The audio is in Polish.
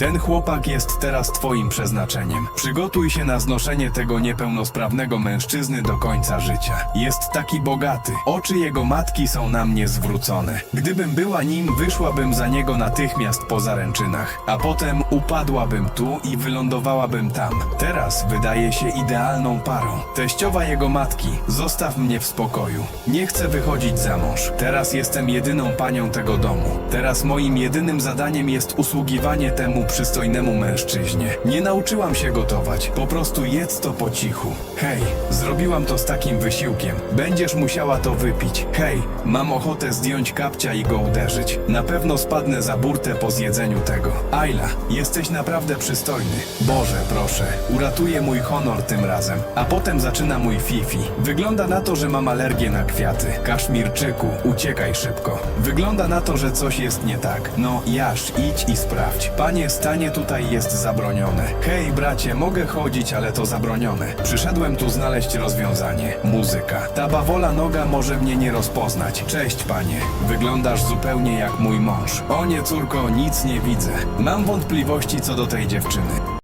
Ten chłopak jest teraz twoim przeznaczeniem. Przygotuj się na znoszenie tego niepełnosprawnego mężczyzny do końca życia. Jest taki bogaty. Oczy jego matki są na mnie zwrócone. Gdybym była nim, wyszłabym za niego natychmiast po zaręczynach, a potem upadłabym tu i wylądowałabym tam. Teraz wydaje się idealną parą. Teściowa jego matki, zostaw mnie w spokoju. Nie chcę wychodzić za mąż. Teraz jestem jedyną panią tego domu. Teraz moim jedynym zadaniem jest usługiwanie temu przystojnemu mężczyźnie. Nie nauczyłam się gotować, po prostu jedz to po cichu. Hej, zrobiłam to z takim wysiłkiem. Będziesz musiała to wypić. Hej, mam ochotę zdjąć kapcia i go uderzyć. Na pewno spadnę za burtę po zjedzeniu tego. Ayla, jesteś naprawdę przystojny. Boże, proszę, uratuje mój honor tym razem. A potem zaczyna mój Fifi. Wygląda na to, że mam alergię na kwiaty. Kaszmirczyku, uciekaj szybko. Wygląda na to, że coś jest nie tak. No, Jasz, idź i sprawdź. Panie, stanie tutaj jest zabronione. Hej, bracie, mogę chodzić, ale to zabronione. Przyszedłem tu znaleźć rozwiązanie. Muzyka. Ta bawola noga może mnie nie rozpoznać. Cześć, panie. Wyglądasz zupełnie jak mój mąż. O nie, córko, nic nie widzę. Mam wątpliwości co do tej dziewczyny.